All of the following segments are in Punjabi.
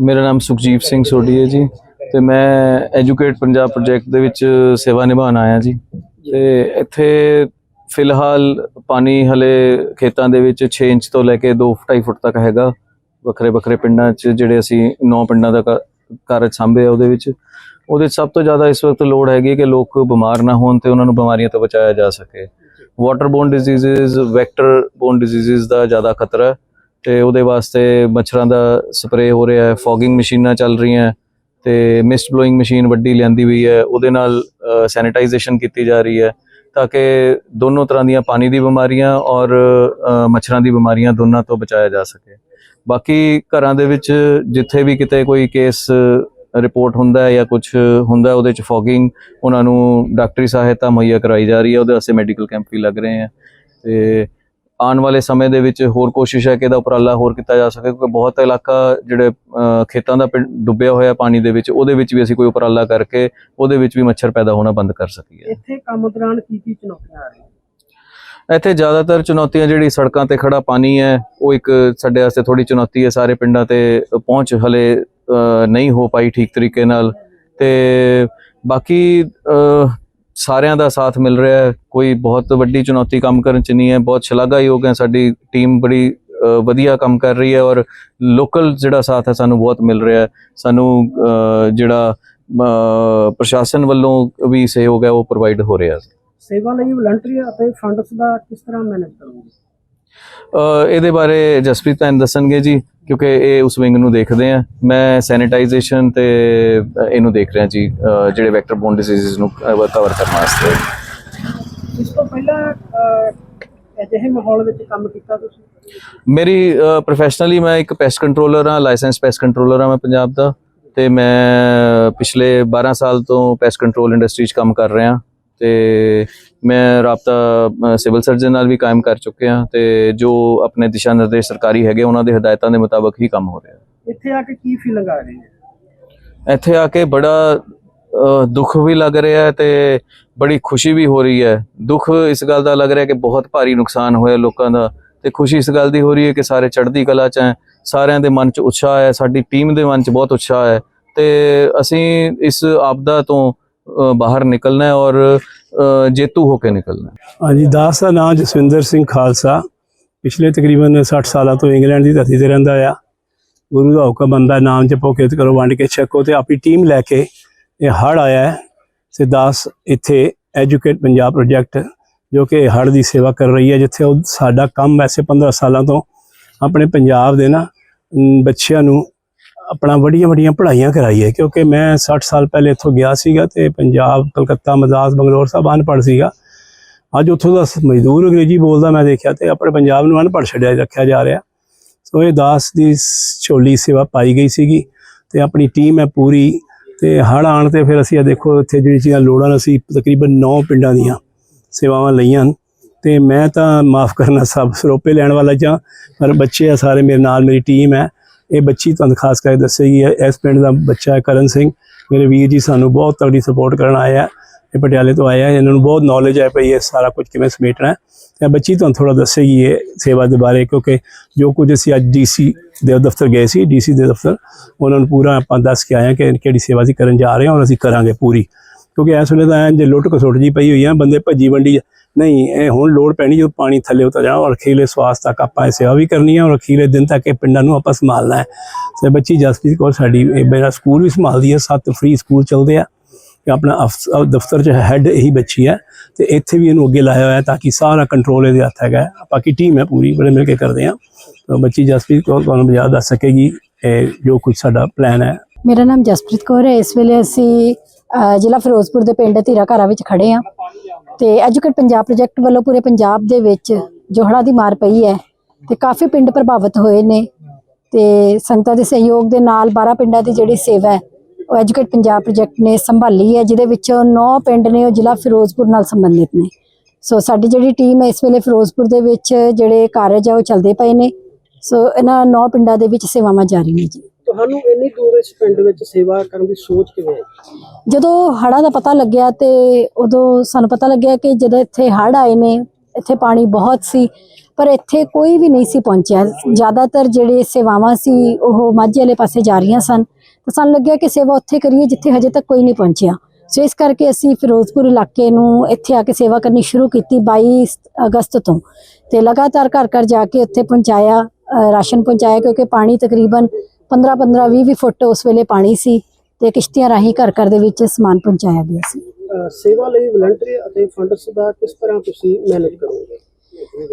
ਮੇਰਾ ਨਾਮ ਸੁਖਜੀਤ ਸਿੰਘ ਸੋਢੀ ਹੈ ਜੀ ਤੇ ਮੈਂ ਐਜੂਕੇਟ ਪੰਜਾਬ ਪ੍ਰੋਜੈਕਟ ਦੇ ਵਿੱਚ ਸੇਵਾ ਨਿਭਾਉਣ ਆਇਆ ਜੀ। ਤੇ ਇੱਥੇ ਫਿਲਹਾਲ ਪਾਣੀ ਹਲੇ ਖੇਤਾਂ ਦੇ ਵਿੱਚ 6 ਇੰਚ ਤੋਂ ਲੈ ਕੇ 2.5 ਫੁੱਟ ਤੱਕ ਹੈਗਾ। ਵੱਖਰੇ ਵੱਖਰੇ ਪਿੰਡਾਂ 'ਚ ਜਿਹੜੇ ਅਸੀਂ 9 ਪਿੰਡਾਂ ਦਾ ਕ- ਕਾਰਜ ਆ ਉਹਦੇ ਵਿੱਚ। ਉਹਦੇ 'ਚ ਸਭ ਤੋਂ ਜ਼ਿਆਦਾ ਇਸ ਵਕਤ ਲੋੜ ਹੈਗੀ ਕਿ ਲੋਕ ਬਿਮਾਰ ਨਾ ਹੋਣ ਤੇ ਉਹਨਾਂ ਨੂੰ ਬਿਮਾਰੀਆਂ ਤੋਂ ਬਚਾਇਆ ਜਾ ਸਕੇ। Water borne diseases vector borne diseases ਦਾ ਜ਼ਿਆਦਾ ਖਤਰਾ ਹੈ। ਤੇ ਉਹਦੇ ਵਾਸਤੇ ਮੱਛਰਾਂ ਦਾ ਸਪਰੇਅ ਹੋ ਰਿਹਾ ਹੈ, ਫੌਗਿੰਗ ਮਸ਼ੀਨਾਂ ਚੱਲ ਰਹੀਆਂ ਤੇ ਮਿਸਟ ਬਲੋਇੰਗ ਮਸ਼ੀਨ ਵੱਡੀ ਲਿਆਂਦੀ ਹੋਈ ਹੈ, ਉਹਦੇ ਨਾਲ ਸੈਨੀਟਾਈਜੇਸ਼ਨ ਕੀਤੀ ਜਾ ਰਹੀ ਹੈ ਤਾਂ ਕਿ ਦੋਨੋਂ ਤਰ੍ਹਾਂ ਦੀਆਂ ਪਾਣੀ ਦੀ ਬਿਮਾਰੀਆਂ ਔਰ ਮੱਛਰਾਂ ਦੀ ਬਿਮਾਰੀਆਂ ਦੋਨਾਂ ਤੋਂ ਬਚਾਇਆ ਜਾ ਸਕੇ। ਬਾਕੀ ਘਰਾਂ ਦੇ ਵਿੱਚ ਜਿੱਥੇ ਵੀ ਕਿਤੇ ਕੋਈ ਕੇਸ ਰਿਪੋਰਟ ਹੁੰਦਾ ਹੈ ਜਾਂ ਕੁਝ ਹੁੰਦਾ ਉਹਦੇ ਚ ਫੌਗਿੰਗ ਉਹਨਾਂ ਨੂੰ ਡਾਕਟਰੀ ਸਹਾਇਤਾ ਮੁਹੱਈਆ ਕਰਾਈ ਜਾ ਰਹੀ ਹੈ, ਉਹਦੇ ਵਾਸਤੇ ਮੈਡੀਕਲ ਕੈਂਪ ਵੀ ਲੱਗ ਰਹੇ ਹੈ ਤੇ ਆਉਣ ਵਾਲੇ ਸਮੇਂ ਦੇ ਵਿੱਚ ਹੋਰ ਕੋਸ਼ਿਸ਼ ਹੈ ਕਿ ਇਹਦਾ ਉਪਰਾਲਾ ਹੋਰ ਕੀਤਾ ਜਾ ਸਕੇ ਕਿਉਂਕਿ ਬਹੁਤ ਇਲਾਕਾ ਜਿਹੜੇ ਖੇਤਾਂ ਦਾ ਪਿੰਡ ਡੁੱਬਿਆ ਹੋਇਆ ਪਾਣੀ ਦੇ ਵਿੱਚ ਉਹਦੇ ਵਿੱਚ ਵੀ ਅਸੀਂ ਕੋਈ ਉਪਰਾਲਾ ਕਰਕੇ ਉਹਦੇ ਵਿੱਚ ਵੀ ਮੱਛਰ ਪੈਦਾ ਹੋਣਾ ਬੰਦ ਕਰ ਸਕੀਏ। ਇੱਥੇ ਕੰਮ ਦੌਰਾਨ ਕੀ ਕੀ ਚੁਣੌਤੀਆਂ ਆ ਰਹੀਆਂ? ਇੱਥੇ ਜ਼ਿਆਦਾਤਰ ਚੁਣੌਤੀਆਂ ਜਿਹੜੀ ਸੜਕਾਂ ਤੇ ਖੜਾ ਪਾਣੀ ਹੈ ਉਹ ਇੱਕ ਸਾਡੇ ਵਾਸਤੇ ਥੋੜੀ ਚੁਣੌਤੀ ਹੈ ਸਾਰੇ ਪਿੰਡਾਂ ਤੇ ਪਹੁੰਚ ਹਲੇ ਨਹੀਂ ਹੋ ਪਾਈ ਠੀਕ ਤਰੀਕੇ ਨਾਲ। ਤੇ ਬਾਕੀ ਸਾਰਿਆਂ ਦਾ ਸਾਥ ਮਿਲ ਰਿਹਾ ਹੈ। ਕੋਈ ਬਹੁਤ ਵੱਡੀ ਚੁਣੌਤੀ ਕੰਮ ਕਰਨ ਚ ਨਹੀਂ ਹੈ। ਬਹੁਤ ਸ਼ਲਾਘਾਯੋਗ ਹੈ। ਸਾਡੀ ਟੀਮ ਬੜੀ ਵਧੀਆ ਕੰਮ ਕਰ ਰਹੀ ਹੈ ਔਰ ਲੋਕਲ ਜਿਹੜਾ ਸਾਥ ਹੈ ਸਾਨੂੰ ਬਹੁਤ ਮਿਲ ਰਿਹਾ ਹੈ। ਸਾਨੂੰ ਜਿਹੜਾ ਪ੍ਰਸ਼ਾਸਨ ਵੱਲੋਂ ਵੀ ਸਹਿਯੋਗ ਹੈ ਉਹ ਪ੍ਰੋਵਾਈਡ ਹੋ ਰਿਹਾ ਹੈ। ਸੇਵਾ ਲਈ ਵਲੰਟਰੀ ਅਤੇ ਫੰਡਸ ਦਾ ਕਿਸ ਤਰ੍ਹਾਂ ਮੈਨੇਜ ਕਰੋਗੇ? ਇਹਦੇ ਬਾਰੇ ਜਸਪ੍ਰੀਤ ਤਾਂ ਦੱਸਣਗੇ ਜੀ ਕਿਉਂਕਿ ਇਹ ਉਸ ਵਿੰਗ ਨੂੰ ਦੇਖਦੇ ਆ। ਮੈਂ ਸੈਨੀਟਾਈਜੇਸ਼ਨ ਤੇ ਇਹਨੂੰ ਦੇਖ ਰਿਹਾ ਜੀ ਜਿਹੜੇ ਵੈਕਟਰ ਬੋਨ ਡਿਜ਼ੀਜ਼ਸ ਨੂੰ ਕਵਰ ਕਰਨ ਵਾਸਤੇ। ਇਸ ਤੋਂ ਪਹਿਲਾਂ ਅਜਿਹੇ ਮਾਹੌਲ ਵਿੱਚ ਕੰਮ ਕੀਤਾ ਤੁਸੀਂ? ਮੇਰੀ ਪ੍ਰੋਫੈਸ਼ਨਲੀ ਮੈਂ ਇੱਕ ਪੈਸਟ ਕੰਟਰੋਲਰ ਹਾਂ ਲਾਇਸੈਂਸ ਪੈਸਟ ਕੰਟਰੋਲਰ ਹਾਂ ਮੈਂ ਪੰਜਾਬ ਦਾ। ਤੇ ਮੈਂ ਪਿਛਲੇ 12 ਸਾਲ ਤੋਂ ਪੈਸਟ ਕੰਟਰੋਲ ਇੰਡਸਟਰੀ 'ਚ ਕੰਮ ਕਰ ਰਿਹਾ। ਤੇ ਮੈਂ ਰਾਬਤਾ ਸਿਵਲ ਸਰਜਨ ਨਾਲ ਵੀ ਕਾਇਮ ਕਰ ਚੁੱਕਿਆ ਤੇ ਜੋ ਆਪਣੇ ਦਿਸ਼ਾ ਨਿਰਦੇਸ਼ ਸਰਕਾਰੀ ਹੈਗੇ ਉਹਨਾਂ ਦੇ ਹਦਾਇਤਾਂ ਦੇ ਮੁਤਾਬਕ ਹੀ ਕੰਮ ਹੋ ਰਿਹਾ ਇੱਥੇ ਆ ਕੇ ਕੀ ਫੀਲਿੰਗ ਆ ਰਹੀ ਹੈ? ਇੱਥੇ ਆ ਕੇ ਬੜਾ ਦੁੱਖ ਵੀ ਲੱਗ ਰਿਹਾ ਹੈ ਤੇ ਬੜੀ ਖੁਸ਼ੀ ਵੀ ਹੋ ਰਹੀ ਹੈ। ਦੁੱਖ ਇਸ ਗੱਲ ਦਾ ਲੱਗ ਰਿਹਾ ਕਿ ਬਹੁਤ ਭਾਰੀ ਨੁਕਸਾਨ ਹੋਇਆ ਲੋਕਾਂ ਦਾ ਤੇ ਖੁਸ਼ੀ ਇਸ ਗੱਲ ਦੀ ਹੋ ਰਹੀ ਹੈ ਕਿ ਸਾਰੇ ਚੜ੍ਹਦੀ ਕਲਾ ਚ ਹੈ ਸਾਰਿਆਂ ਦੇ ਮਨ ਚ ਉਤਸ਼ਾਹ ਹੈ ਸਾਡੀ ਟੀਮ ਦੇ ਮਨ ਚ ਬਹੁਤ ਉਤਸ਼ਾਹ ਹੈ ਤੇ ਅਸੀਂ ਇਸ ਆਪਦਾ ਤੋਂ ਬਾਹਰ ਨਿਕਲਣਾ ਹੈ ਔਰ ਜੇਤੂ ਹੋ ਕੇ ਨਿਕਲਣਾ ਹੈ। ਹਾਂਜੀ, ਦਾਸ ਦਾ ਨਾਮ ਜਸਵਿੰਦਰ ਸਿੰਘ ਖਾਲਸਾ। ਪਿਛਲੇ ਤਕਰੀਬਨ 60 ਸਾਲਾਂ ਤੋਂ ਇੰਗਲੈਂਡ ਦੀ ਧਰਤੀ ਤੇ ਰਹਿੰਦਾ ਆ। ਗੁਰੂ ਦਾ ਹੁਕਮ ਬੰਦਾ, ਨਾਮ ਜਪੋ, ਕਿਰਤ ਕਰੋ, ਵੰਡ ਕੇ ਛਕੋ ਤੇ ਆਪਣੀ ਟੀਮ ਲੈ ਕੇ ਇਹ ਹੜ ਆਇਆ ਹੈ ਤੇ ਦਾਸ ਇੱਥੇ ਐਜੂਕੇਟ ਪੰਜਾਬ ਪ੍ਰੋਜੈਕਟ ਜੋ ਕਿ ਹੜ ਦੀ ਸੇਵਾ ਕਰ ਰਹੀ ਹੈ, ਜਿੱਥੇ ਉਹ ਸਾਡਾ ਕੰਮ ਵੈਸੇ 15 ਸਾਲਾਂ ਤੋਂ ਆਪਣੇ ਪੰਜਾਬ ਦੇ ਨਾ ਬੱਚਿਆਂ ਨੂੰ ਆਪਣਾ ਵੱਡੀਆਂ ਵੱਡੀਆਂ ਪੜ੍ਹਾਈਆਂ ਕਰਾਈ ਹੈ ਕਿਉਂਕਿ ਮੈਂ 60 ਸਾਲ ਪਹਿਲੇ ਇੱਥੋਂ ਗਿਆ ਸੀਗਾ ਤੇ ਪੰਜਾਬ, ਕਲਕੱਤਾ ਮਦਰਾਸ ਬੰਗਲੌਰ ਸਭ ਅਨਪੜ੍ਹ ਸੀਗਾ। ਅੱਜ ਉੱਥੋਂ ਦਾ ਮਜ਼ਦੂਰ ਅੰਗਰੇਜ਼ੀ ਬੋਲਦਾ ਮੈਂ ਦੇਖਿਆ ਤੇ ਆਪਣੇ ਪੰਜਾਬ ਨੂੰ ਅਨਪੜ੍ਹ ਛੱਡਿਆ ਰੱਖਿਆ ਜਾ ਰਿਹਾ। ਸੋ ਇਹ ਦਾਸ ਦੀ ਛੋਲੀ ਸੇਵਾ ਪਾਈ ਗਈ ਸੀਗੀ ਤੇ ਆਪਣੀ ਟੀਮ ਹੈ ਪੂਰੀ ਤੇ ਹੜ੍ਹ ਆਉਣ ਤੇ ਫਿਰ ਅਸੀਂ ਇਹ ਦੇਖੋ ਇੱਥੇ ਜਿਹੜੀ ਚੀਜ਼ਾਂ ਲੋੜਾਂ ਅਸੀਂ ਤਕਰੀਬਨ 9 ਪਿੰਡਾਂ ਦੀਆਂ ਸੇਵਾਵਾਂ ਲਈਆਂ ਤੇ ਮੈਂ ਤਾਂ ਮਾਫ ਕਰਨਾ ਸਭ ਸਰੋਪੇ ਲੈਣ ਵਾਲਾ ਜਾਂ, ਪਰ ਬੱਚੇ ਆ ਸਾਰੇ ਮੇਰੇ ਨਾਲ, ਮੇਰੀ ਟੀਮ ਹੈ। ਇਹ ਬੱਚੀ ਤੁਹਾਨੂੰ ਖਾਸ ਕਰਕੇ ਦੱਸੇਗੀ, ਇਹ- ਇਸ ਪਿੰਡ ਦਾ ਬੱਚਾ ਹੈ ਕਰਨ ਸਿੰਘ। ਮੇਰੇ ਵੀਰ ਜੀ ਸਾਨੂੰ ਬਹੁਤ ਤਗੜੀ ਸਪੋਰਟ ਕਰਨ ਆਏ ਆ, ਇਹ ਪਟਿਆਲੇ ਤੋਂ ਆਏ ਆ, ਇਹਨਾਂ ਨੂੰ ਬਹੁਤ ਨੌਲੇਜ ਹੈ ਭਈ ਇਹ ਸਾਰਾ ਕੁਝ ਕਿਵੇਂ ਸਮੇਟਣਾ ਹੈ। ਤੇ ਇਹ ਬੱਚੀ ਤੁਹਾਨੂੰ ਥੋੜਾ ਦੱਸੇਗੀ ਇਹ ਸੇਵਾ ਦੇ ਬਾਰੇ, ਕਿਉਂਕਿ ਜੋ ਕੁਝ ਅਸੀਂ ਅੱਜ ਡੀਸੀ ਦੇ ਦਫ਼ਤਰ ਗਏ ਸੀ ਡੀਸੀ ਦੇ ਦਫ਼ਤਰ, ਉਹਨਾਂ ਨੂੰ ਪੂਰਾ ਆਪਾਂ ਦੱਸ ਕੇ ਆਏ ਹਾਂ ਕਿ ਕਿਹੜੀ ਸੇਵਾ ਅਸੀਂ ਕਰਨ ਜਾ ਰਹੇ ਹਾਂ ਔਰ ਅਸੀਂ ਕਰਾਂਗੇ ਪੂਰੀ। ਕਿਉਂਕਿ ਇਸ ਵੇਲੇ ਤਾਂ ਐਂ, ਜੇ ਲੁੱਟ ਕਸੁੱਟ ਜੀ ਪਈ ਹੋਈ ਆ, ਬੰਦੇ ਭੱਜੀ ਵੰਡੀ ਨਹੀਂ, ਇਹ ਹੁਣ ਲੋੜ ਪੈਣੀ ਜਦੋਂ ਪਾਣੀ ਥੱਲੇ ਉਤਰ ਜਾਣਾ ਔਰ ਅਖੀਰਲੇ ਸਵਾਸ ਤੱਕ ਆਪਾਂ ਇਹ ਸੇਵਾ ਵੀ ਕਰਨੀ ਹੈ ਔਰ ਅਖੀਰਲੇ ਦਿਨ ਤੱਕ ਇਹ ਪਿੰਡਾਂ ਨੂੰ ਆਪਾਂ ਸੰਭਾਲਣਾ ਹੈ। ਤੇ ਬੱਚੀ ਜਸਪ੍ਰੀਤ ਕੌਰ ਸਾਡੀ, ਇਹ ਮੇਰਾ ਸਕੂਲ ਵੀ ਸੰਭਾਲਦੀ ਹੈ, ਸੱਤ ਫ੍ਰੀ ਸਕੂਲ ਚੱਲਦੇ ਆ। ਆਪਣਾ ਅਫਸ- ਦਫ਼ਤਰ 'ਚ ਹੈੱਡ ਇਹੀ ਬੱਚੀ ਹੈ ਤੇ ਇੱਥੇ ਵੀ ਇਹਨੂੰ ਅੱਗੇ ਲਾਇਆ ਹੋਇਆ ਤਾਂ ਕਿ ਸਾਰਾ ਕੰਟਰੋਲ ਇਹਦੇ ਹੱਥ ਹੈਗਾ ਹੈ। ਬਾਕੀ ਟੀਮ ਹੈ ਪੂਰੀ, ਬੜੇ ਮਿਲ ਕੇ ਕਰਦੇ ਆ ਤਾਂ ਬੱਚੀ ਜਸਪ੍ਰੀਤ ਕੌਰ ਤੁਹਾਨੂੰ ਬਜਾ ਦੱਸ ਸਕੇਗੀ, ਇਹ ਜੋ ਕੁਝ ਸਾਡਾ ਪਲਾਨ ਹੈ। ਮੇਰਾ ਨਾਮ ਜਸਪ੍ਰੀਤ ਕੌਰ ਹੈ। ਇਸ ਵੇਲੇ ਅਸੀਂ ਜ਼ਿਲ੍ਹਾ ਫਿਰੋਜ਼ਪੁਰ ਦੇ ਪਿੰਡ ਧੀਰਾ ਘਰਾ ਵਿੱਚ ਖੜੇ ਹਾਂ। ਤੇ ਐਜੂਕੇਟ ਪੰਜਾਬ ਪ੍ਰੋਜੈਕਟ ਵੱਲੋਂ ਪੂਰੇ ਪੰਜਾਬ ਦੇ ਵਿੱਚ ਜੋ ਹੜ੍ਹਾਂ ਦੀ ਮਾਰ ਪਈ ਹੈ ਤੇ ਕਾਫੀ ਪਿੰਡ ਪ੍ਰਭਾਵਿਤ ਹੋਏ ਨੇ ਤੇ ਸੰਗਤਾਂ ਦੇ ਸਹਿਯੋਗ ਦੇ ਨਾਲ 12 ਪਿੰਡਾਂ ਦੀ ਜਿਹੜੀ ਸੇਵਾ ਹੈ, ਉਹ ਐਜੂਕੇਟ ਪੰਜਾਬ ਪ੍ਰੋਜੈਕਟ ਨੇ ਸੰਭਾਲੀ ਹੈ, ਜਿਹਦੇ ਵਿੱਚੋਂ 9 ਪਿੰਡ ਨੇ ਉਹ ਜ਼ਿਲ੍ਹਾ ਫਿਰੋਜ਼ਪੁਰ ਨਾਲ ਸੰਬੰਧਿਤ ਨੇ। ਸੋ ਸਾਡੀ ਜਿਹੜੀ ਟੀਮ ਹੈ, ਇਸ ਵੇਲੇ ਫਿਰੋਜ਼ਪੁਰ ਦੇ ਵਿੱਚ ਜਿਹੜੇ ਕਾਰਜ ਆ ਉਹ ਚੱਲਦੇ ਪਏ ਨੇ। ਸੋ ਇਹਨਾਂ 9 ਪਿੰਡਾਂ ਦੇ ਵਿੱਚ ਸੇਵਾਵਾਂ ਜਾਰੀ ਨੇ ਜੀ। ਤੁਹਾਨੂੰ ਇੰਨੀ ਦੂਰ ਇਸ ਪਿੰਡ ਵਿੱਚ ਸੇਵਾ ਕਰਨ ਦੀ ਸੋਚ ਕਿਵੇਂ ਆਈ? ਜਦੋਂ ਹੜ੍ਹਾਂ ਦਾ ਪਤਾ ਲੱਗਿਆ ਤੇ ਉਦੋਂ ਸਾਨੂੰ ਪਤਾ ਲੱਗਿਆ ਕਿ ਜਦੋਂ ਇੱਥੇ ਹੜ੍ਹ ਆਏ ਨੇ, ਇੱਥੇ ਪਾਣੀ ਬਹੁਤ ਸੀ, ਪਰ ਇੱਥੇ ਕੋਈ ਵੀ ਨਹੀਂ ਸੀ ਪਹੁੰਚਿਆ। ਜ਼ਿਆਦਾਤਰ ਜਿਹੜੇ ਸੇਵਾਵਾਂ ਸੀ, ਉਹ ਮਾਝੇ ਵਾਲੇ ਪਾਸੇ ਜਾ ਰਹੀਆਂ ਸਨ। ਤਾਂ ਸਾਨੂੰ ਲੱਗਿਆ ਕਿ ਸੇਵਾ ਉੱਥੇ ਕਰੀਏ ਜਿੱਥੇ ਹਜੇ ਤੱਕ ਕੋਈ ਨਹੀਂ ਪਹੁੰਚਿਆ। ਸੋ ਇਸ ਕਰਕੇ ਅਸੀਂ ਫਿਰੋਜ਼ਪੁਰ ਇਲਾਕੇ ਨੂੰ ਇੱਥੇ ਆ ਕੇ ਸੇਵਾ ਕਰਨੀ ਸ਼ੁਰੂ ਕੀਤੀ 22 ਅਗਸਤ ਤੋਂ। ਤੇ ਲਗਾਤਾਰ ਘਰ ਘਰ ਜਾ ਕੇ ਉੱਥੇ ਪਹੁੰਚਾਇਆ ਰਾਸ਼ਨ ਪਹੁੰਚਾਇਆ, ਕਿਉਂਕਿ ਪਾਣੀ ਤਕਰੀਬਨ 15 15 20 20 ਫੁੱਟ ਉਸ ਵੇਲੇ ਪਾਣੀ ਸੀ ਤੇ ਕਿਸ਼ਤੀਆਂ ਰਾਹੀਂ ਘਰ ਘਰ ਦੇ ਵਿੱਚ ਸਮਾਨ ਪਹੁੰਚਾਇਆ ਗਿਆ ਸੀ। ਸੇਵਾ ਲਈ ਵਲੰਟਰੀ ਅਤੇ ਫੰਡਸ ਦਾ ਕਿਸ ਤਰ੍ਹਾਂ ਤੁਸੀਂ ਮੈਨੇਜ ਕਰੋਗੇ?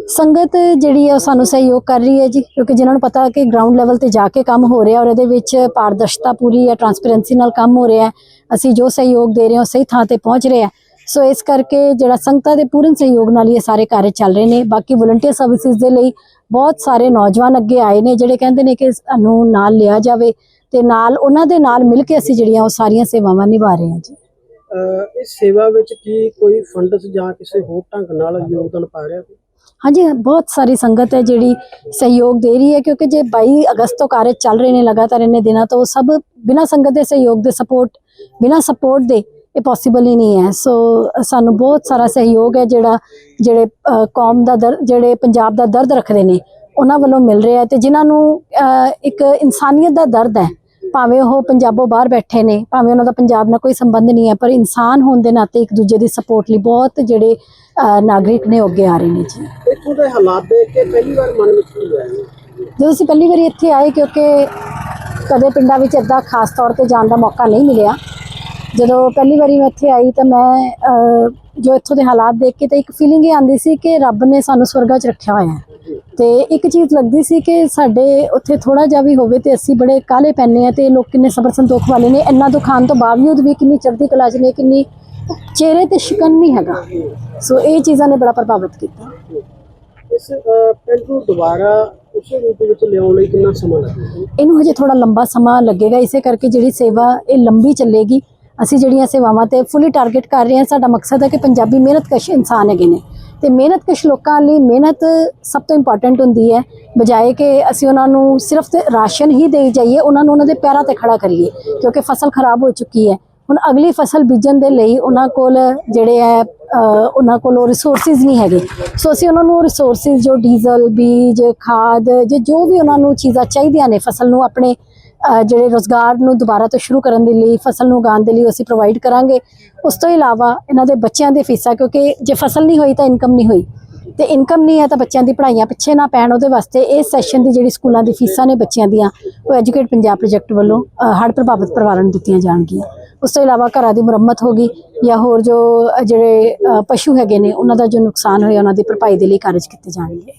ਸੰਗਤ ਜਿਹੜੀ ਹੈ ਉਹ ਸਾਨੂੰ ਸਹਿਯੋਗ ਕਰ ਰਹੀ ਹੈ ਜੀ ਕਿਉਂਕਿ ਜਿਨ੍ਹਾਂ ਨੂੰ ਪਤਾ ਕਿ ਗਰਾਊਂਡ ਲੈਵਲ ਤੇ ਜਾ ਕੇ ਕੰਮ ਹੋ ਰਿਹਾ ਔਰ ਇਹਦੇ ਵਿੱਚ ਪਾਰਦਰਸ਼ਤਾ ਪੂਰੀ ਹੈ ਟਰਾਂਸਪੇਰੈਂਸੀ ਨਾਲ ਕੰਮ ਹੋ ਰਿਹਾ ਹੈ ਅਸੀਂ ਜੋ ਸਹਿਯੋਗ ਦੇ ਰਹੇ ਹਾਂ ਸਹੀ ਥਾਂ ਤੇ ਪਹੁੰਚ ਰਿਹਾ ਹੈ। ਸੋ ਇਸ ਕਰਕੇ ਜਿਹੜਾ ਸੰਗਤਾਂ ਦੇ ਪੂਰਨ ਸਹਿਯੋਗ ਨਾਲ ਇਹ ਸਾਰੇ ਕਾਰਜ ਚੱਲ ਰਹੇ ਨੇ ਬਾਕੀ ਵਲੰਟੀਅਰ ਸਰਵਿਸਿਜ਼ ਦੇ ਲਈ ਬਹੁਤ ਸਾਰੇ ਨੌਜਵਾਨ ਅੱਗੇ ਆਏ ਨੇ ਜਿਹੜੇ ਕਹਿੰਦੇ ਨੇ ਕਿ ਸਾਨੂੰ ਨਾਲ ਲਿਆ ਜਾਵੇ ਤੇ ਨਾਲ ਉਹਨਾਂ ਦੇ ਨਾਲ ਮਿਲ ਕੇ ਅਸੀਂ ਜਿਹੜੀਆਂ ਉਹ ਸਾਰੀਆਂ ਸੇਵਾਵਾਂ ਨਿਭਾ ਰਹੇ ਹਾਂ ਜੀ। ਇਸ ਸੇਵਾ ਵਿੱਚ ਕੀ ਕੋਈ ਫੰਡਸ ਜਾਂ ਕਿਸੇ ਹੋਰ ਢੰਗ ਨਾਲ ਯੋਗਦਾਨ ਪਾ ਰਿਹਾ ਕੋਈ? ਹਾਂਜੀ ਬਹੁਤ ਸਾਰੀ ਸੰਗਤ ਹੈ ਜਿਹੜੀ ਸਹਿਯੋਗ ਦੇ ਰਹੀ ਹੈ ਕਿਉਂਕਿ ਜੇ 22 ਅਗਸਤ ਤੋਂ ਕਾਰਜ ਚੱਲ ਰਹੇ ਨੇ ਲਗਾਤਾਰ ਇੰਨੇ ਦਿਨਾਂ ਤੋਂ ਸਭ ਬਿਨਾਂ ਸੰਗਤ ਦੇ ਸਹਿਯੋਗ ਦੇ ਸਪੋਰਟ ਬਿਨਾਂ ਸਪੋਰਟ ਦੇ ਇਹ ਪੋਸੀਬਲ ਹੀ ਨਹੀਂ ਹੈ। ਸੋ ਸਾਨੂੰ ਬਹੁਤ ਸਾਰਾ ਸਹਿਯੋਗ ਹੈ ਜਿਹੜਾ ਜਿਹੜੇ ਕੌਮ ਦਾ ਜਿਹੜੇ ਪੰਜਾਬ ਦਾ ਦਰਦ ਰੱਖਦੇ ਨੇ ਉਹਨਾਂ ਵੱਲੋਂ ਮਿਲ ਰਿਹਾ ਤੇ ਜਿਨ੍ਹਾਂ ਨੂੰ ਇੱਕ ਇਨਸਾਨੀਅਤ ਦਾ ਦਰਦ ਹੈ ਭਾਵੇਂ ਉਹ ਪੰਜਾਬੋਂ ਬਾਹਰ ਬੈਠੇ ਨੇ ਭਾਵੇਂ ਉਹਨਾਂ ਦਾ ਪੰਜਾਬ ਨਾਲ ਕੋਈ ਸੰਬੰਧ ਨਹੀਂ ਹੈ ਪਰ ਇਨਸਾਨ ਹੋਣ ਦੇ ਨਾਤੇ ਇੱਕ ਦੂਜੇ ਦੀ ਸਪੋਰਟ ਲਈ ਬਹੁਤ ਜਿਹੜੇ ਨਾਗਰਿਕ ਨੇ ਅੱਗੇ ਆ ਰਹੇ ਨੇ ਜੀ। ਇੱਥੋਂ ਦੇ ਹਾਲਾਤ ਦੇਖ ਕੇ ਪਹਿਲੀ ਵਾਰ ਮਨ ਵਿੱਚ ਕੀ ਆਇਆ? ਜਦੋਂ ਅਸੀਂ ਪਹਿਲੀ ਵਾਰੀ ਇੱਥੇ ਆਏ ਕਿਉਂਕਿ ਕਦੇ ਪਿੰਡਾਂ ਵਿੱਚ ਇਦਾਂ ਖਾਸ ਤੌਰ ਤੇ ਜਾਣ ਦਾ ਮੌਕਾ ਨਹੀਂ ਮਿਲਿਆ ਜਦੋਂ ਪਹਿਲੀ ਵਾਰੀ ਮੈਂ ਇੱਥੇ ਆਈ ਤਾਂ ਮੈਂ ਜੋ ਇੱਥੋਂ ਦੇ ਹਾਲਾਤ ਦੇਖ ਕੇ ਤਾਂ ਇੱਕ ਫੀਲਿੰਗ ਇਹ ਆਂਦੀ ਸੀ ਕਿ ਰੱਬ ਨੇ ਸਾਨੂੰ ਸਵਰਗਾ 'ਚ ਰੱਖਿਆ ਹੋਇਆ ਹੈ। ਤੇ ਇੱਕ ਚੀਜ਼ ਲੱਗਦੀ ਸੀ ਕਿ ਸਾਡੇ ਉੱਥੇ ਥੋੜਾ ਜਿਹਾ ਵੀ ਹੋਵੇ ਤੇ ਅਸੀਂ ਬੜੇ ਕਾਲੇ ਪੈਨੇ ਆ ਤੇ ਲੋਕ ਕਿੰਨੇ ਸਬਰ ਸੰਤੋਖ ਵਾਲੇ ਨੇ। ਇੰਨਾ ਦੁੱਖ ਆਉਣ ਤੋਂ ਬਾਵਜੂਦ ਵੀ ਕਿੰਨੀ ਚੜ੍ਹਦੀ ਕਲਾ 'ਚ ਨੇ ਕਿੰਨੀ ਚਿਹਰੇ ਤੇ ਸ਼ਿਕਨ ਨਹੀਂ ਹੈਗਾ। ਸੋ ਇਹ ਚੀਜ਼ਾਂ ਨੇ ਬੜਾ ਪ੍ਰਭਾਵਿਤ ਕੀਤਾ। ਇਸ ਪਿੰਡ ਨੂੰ ਦੁਬਾਰਾ ਉਸੇ ਰੂਪ ਵਿੱਚ ਲਿਆਉਣ ਲਈ ਕਿੰਨਾ ਸਮਾਂ ਲੱਗੇਗਾ? ਇਹਨੂੰ ਹਜੇ ਥੋੜਾ ਲੰਬਾ ਸਮਾਂ ਲੱਗੇਗਾ। ਇਸੇ ਕਰਕੇ ਜਿਹੜੀ ਸੇਵਾ ਇਹ ਲੰਬੀ ਚੱਲੇਗੀ। ਅਸੀਂ ਜਿਹੜੀਆਂ ਸੇਵਾਵਾਂ ਤੇ ਫੁੱਲੀ ਟਾਰਗੇਟ ਕਰ ਰਹੇ ਹਾਂ, ਸਾਡਾ ਮਕਸਦ ਹੈ ਕਿ ਪੰਜਾਬੀ ਮਿਹਨਤਕਸ਼ ਇਨਸਾਨ ਹੈਗੇ ਨੇ। ਤੇ ਮਿਹਨਤਕਸ਼ ਲੋਕਾਂ ਲਈ ਮਿਹਨਤ ਸਭ ਤੋਂ ਇੰਪੋਰਟੈਂਟ ਹੁੰਦੀ ਹੈ, ਬਜਾਏ ਕਿ ਅਸੀਂ ਉਹਨਾਂ ਨੂੰ ਸਿਰਫ ਰਾਸ਼ਨ ਹੀ ਦੇਈ ਜਾਈਏ, ਉਹਨਾਂ ਨੂੰ ਉਹਨਾਂ ਦੇ ਪੈਰਾਂ ਤੇ ਖੜਾ ਕਰੀਏ, ਕਿਉਂਕਿ ਫਸਲ ਖਰਾਬ ਹੋ ਚੁੱਕੀ ਹੈ। ਹੁਣ ਅਗਲੀ ਫਸਲ ਬੀਜਣ ਦੇ ਲਈ ਉਹਨਾਂ ਕੋਲ ਜਿਹੜੇ ਹੈ ਉਹਨਾਂ ਕੋਲ ਉਹ ਰਿਸੋਰਸਿਸ ਨਹੀਂ ਹੈਗੇ। ਸੋ ਅਸੀਂ ਉਹਨਾਂ ਨੂੰ ਰਿਸੋਰਸਿਸ ਜੋ ਡੀਜ਼ਲ ਬੀਜ, ਖਾਦ, ਜੇ ਜੋ ਵੀ ਉਹਨਾਂ ਨੂੰ ਚੀਜ਼ਾਂ ਚਾਹੀਦੀਆਂ ਨੇ ਫਸਲ ਨੂੰ ਆਪਣੇ ਜਿਹੜੇ ਰੋਜ਼ਗਾਰ ਨੂੰ ਦੁਬਾਰਾ ਤੋਂ ਸ਼ੁਰੂ ਕਰਨ ਦੇ ਲਈ, ਫਸਲ ਨੂੰ ਉਗਾਉਣ ਦੇ ਲਈ ਅਸੀਂ ਪ੍ਰੋਵਾਈਡ ਕਰਾਂਗੇ। ਉਸ ਤੋਂ ਇਲਾਵਾ ਇਹਨਾਂ ਦੇ ਬੱਚਿਆਂ ਦੇ ਫੀਸਾਂ, ਕਿਉਂਕਿ ਜੇ ਫਸਲ ਨਹੀਂ ਹੋਈ ਤਾਂ ਇਨਕਮ ਨਹੀਂ ਹੋਈ। ਤੇ ਇਨਕਮ ਨਹੀਂ ਹੈ ਤਾਂ ਬੱਚਿਆਂ ਦੀ ਪੜ੍ਹਾਈਆਂ ਪਿੱਛੇ ਨਾ ਪੈਣ, ਉਹਦੇ ਵਾਸਤੇ ਇਹ ਸੈਸ਼ਨ ਦੀ ਜਿਹੜੀ ਸਕੂਲਾਂ ਦੀ ਫੀਸਾਂ ਨੇ ਬੱਚਿਆਂ ਦੀਆਂ, ਉਹ ਐਜੂਕੇਟ ਪੰਜਾਬ ਪ੍ਰੋਜੈਕਟ ਵੱਲੋਂ ਹੜ੍ਹ ਪ੍ਰਭਾਵਿਤ ਪਰਿਵਾਰਾਂ ਨੂੰ ਦਿੱਤੀਆਂ ਜਾਣਗੀਆਂ। ਉਸ ਤੋਂ ਇਲਾਵਾ ਘਰਾਂ ਦੀ ਮੁਰੰਮਤ ਹੋਗੀ ਜਾਂ ਹੋਰ ਜੋ ਜਿਹੜੇ ਪਸ਼ੂ ਹੈਗੇ ਨੇ, ਉਹਨਾਂ ਦਾ ਜੋ ਨੁਕਸਾਨ ਹੋਇਆ, ਉਹਨਾਂ ਦੀ ਭਰਪਾਈ ਦੇ ਲਈ ਕਾਰਜ ਕੀਤੇ ਜਾਣਗੇ।